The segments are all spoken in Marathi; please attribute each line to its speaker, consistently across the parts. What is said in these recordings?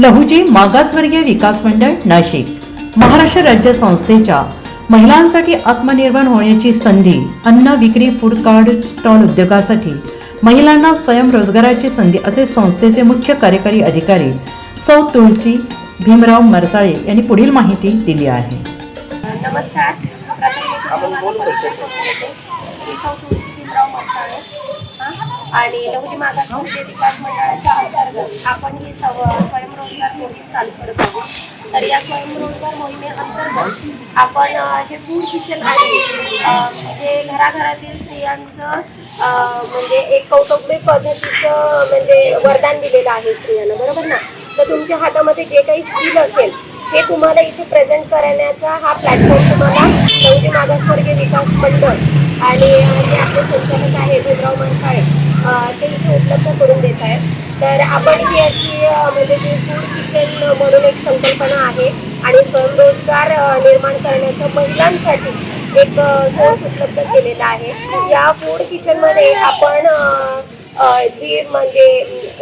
Speaker 1: लहुजी मागासवर्गीय विकास मंडळ नाशिक. महाराष्ट्र राज्य संस्थेच्या महिलांसाठी आत्मनिर्भर होण्याची संधी अन्न विक्री फूड कार्ड स्टॉल उद्योगासाठी महिलांना स्वयंरोजगाराची संधी असे संस्थेचे मुख्य कार्यकारी अधिकारी सौ तुळसी भीमराव मरसाळे यांनी पुढील माहिती दिली आहे.
Speaker 2: नमस्कार. आणि लहुजी मागास विकास मंडळाच्या अंतर्गत आपण ही सव स्वयंरोजगार मोहीम चालू करत आहोत. तर या स्वयंरोजगार मोहिमेअंतर्गत आपण जे फूड किचन आहे जे म्हणजे घराघरातील स्त्रियांचं म्हणजे एक कौटुंबिक पद्धतीचं म्हणजे वरदान दिलेलं आहे स्त्रियांना बरोबर ना? तर तुमच्या हातामध्ये जे काही स्किल असेल हे तुम्हाला इथे प्रेझेंट करण्याचा हा प्लॅटफॉर्म तुम्हाला लवजी मागासवर्गीय विकास मंडळ आणि जे आपले संचालक आहे भीमराव मनसाळे ते इथे उपलब्ध करून देत आहेत. तर आपण ही अशी म्हणजे जी फूड किचन म्हणून एक संकल्पना आहे आणि स्वयंरोजगार निर्माण करण्याचं महिलांसाठी एक सोर्स उपलब्ध केलेला आहे. या फूड किचनमध्ये आपण जी म्हणजे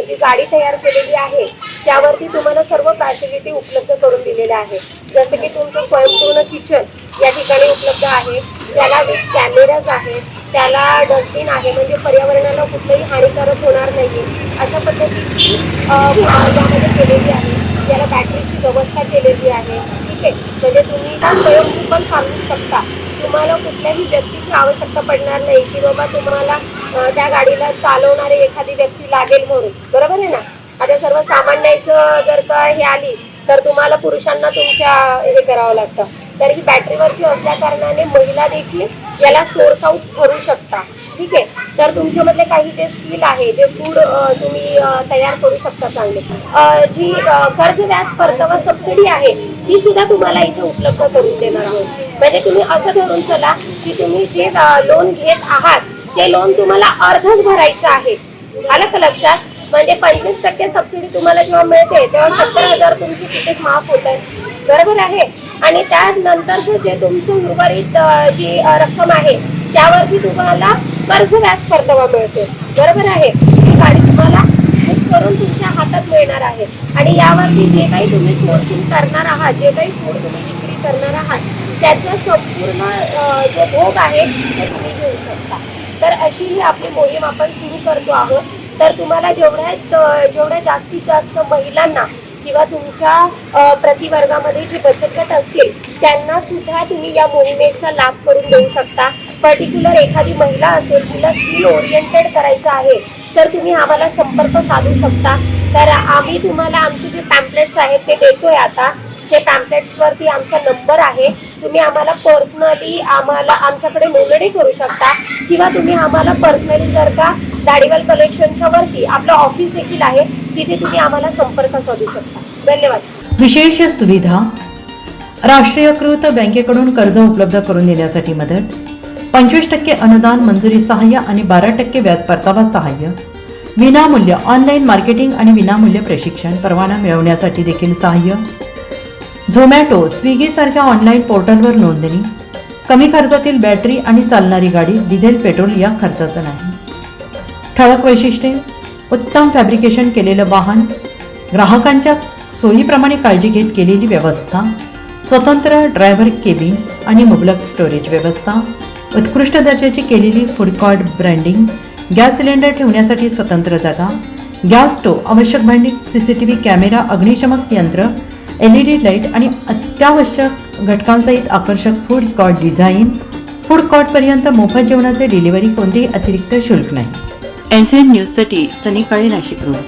Speaker 2: जी गाडी तयार केलेली आहे त्यावरती तुम्हाला सर्व फॅसिलिटी उपलब्ध करून दिलेल्या आहे जसं की तुमचं स्वयंपूर्ण किचन या ठिकाणी उपलब्ध आहे. त्याला कॅमेराज आहेत त्याला डस्टबिन आहे म्हणजे पर्यावरणाला कुठलंही हानिकारक होणार नाही अशा पद्धतीची यामध्ये केलेली आहे. त्याला बॅटरीची व्यवस्था केलेली आहे. ठीक आहे? म्हणजे तुम्ही स्वयंभू पण सांगू शकता. तुम्हाला कुठल्याही व्यक्तीची आवश्यकता पडणार नाही की बाबा तुम्हाला त्या गाडीला चालवणारी एखादी व्यक्ती लागेल म्हणून. बरोबर आहे ना? आता सर्वसामान्याचं जर का हे आली तर तुम्हाला पुरुषांना तुमच्या हे करावं लागतं. तर ही बॅटरीवरची असल्या कारणाने महिला देखील याला सोर्स आउट करू शकता ठीक आहे? तर तुमच्यामधले काही जे स्किल आहे जे फूड तुम्ही तयार करू शकता चांगले. जी कर्ज व्याज परतावा सबसिडी आहे ती सुद्धा तुम्हाला इथे उपलब्ध करून देणार आहोत. म्हणजे तुम्ही असं धरून चला की तुम्ही जे लोन घेत आहात ते लोन तुम्हाला अर्धच भरायचं आहे. आलं का लक्षात? म्हणजे पंचवीस टक्के सबसिडी तुम्हाला जेव्हा मिळते तेव्हा सत्तर हजार तुमची तिकीट माफ होत आहे. बरोबर आहे. आणि त्यानंतर जे तुमचं उर्वरित जी रक्कम आहे त्यावरती तुम्हाला कर्ज व्याज परतावा मिळतो. बरोबर आहे. ही गाडी तुम्हाला बुक करून तुमच्या हातात मिळणार आहे. आणि यावरती जे काही तुम्ही सोर्सिंग करणार आहात जे काही फूड तुम्ही विक्री करणार आहात त्याचा संपूर्ण जो भोग आहे ते तुम्ही घेऊ शकता. तर अशी ही आपली मोहीम आपण सुरू करतो आहोत. तर तुम्हाला जेवढ्यात जेवढ्या जास्तीत जास्त महिलांना किंवा तुमच्या प्रतिवर्गामध्ये जे बचत गट असतील त्यांना सुद्धा तुम्ही या मोहिमेचा लाभ करून देऊ शकता. पर्टिक्युलर एखादी महिला असेल तिला स्किल ओरिएंटेड करायचं आहे तर तुम्ही आम्हाला संपर्क साधू शकता. तर आम्ही तुम्हाला आमचे जे पॅम्पलेट्स आहेत ते देतोय आता. ते पॅम्पलेट्सवरती आमचा नंबर आहे. तुम्ही आम्हाला पर्सनली आम्हाला आमच्याकडे नोंदणी करू शकता. किंवा तुम्ही आम्हाला पर्सनली जर का दाढीवाल कलेक्शनच्या वरती आपलं ऑफिस देखील आहे तिथे तुम्ही आम्हाला संपर्क साधू शकता. धन्यवाद.
Speaker 1: विशेष सुविधा राष्ट्रीयकृत बँकेकडून कर्ज उपलब्ध करून देण्यासाठी मदत पंचवीस टक्के अनुदान मंजुरी सहाय्य आणि बारा टक्के व्याज परतावा सहाय्य विनामूल्य ऑनलाईन मार्केटिंग आणि विनामूल्य प्रशिक्षण परवाना मिळवण्यासाठी देखील सहाय्य झोमॅटो स्विगीसारख्या ऑनलाईन पोर्टलवर नोंदणी कमी खर्चातील बॅटरी आणि चालणारी गाडी डिझेल पेट्रोल या खर्चाचं नाही. ठळक वैशिष्ट्ये उत्तम फॅब्रिकेशन केलेलं वाहन ग्राहकांच्या सोयीप्रमाणे काळजी घेत केलेली व्यवस्था स्वतंत्र ड्रायव्हर केबिन आणि मुबलक स्टोरेज व्यवस्था उत्कृष्ट दर्जाची केलेली food court branding gas cylinder ठेवण्यासाठी स्वतंत्र जागा गॅस स्टोव आवश्यक भांडी C C T V camera अग्निशमक यंत्र एल ई डी लाइट आणि अत्यावश्यक घटकांसहित आकर्षक फूड कॉर्ट डिझाईन फूड कॉर्टपर्यंत मोफत जेवणाचे डिलिव्हरी कोणतेही अतिरिक्त शुल्क नाही. एन न्यूजसाठी सनी काळे नाशिकहून.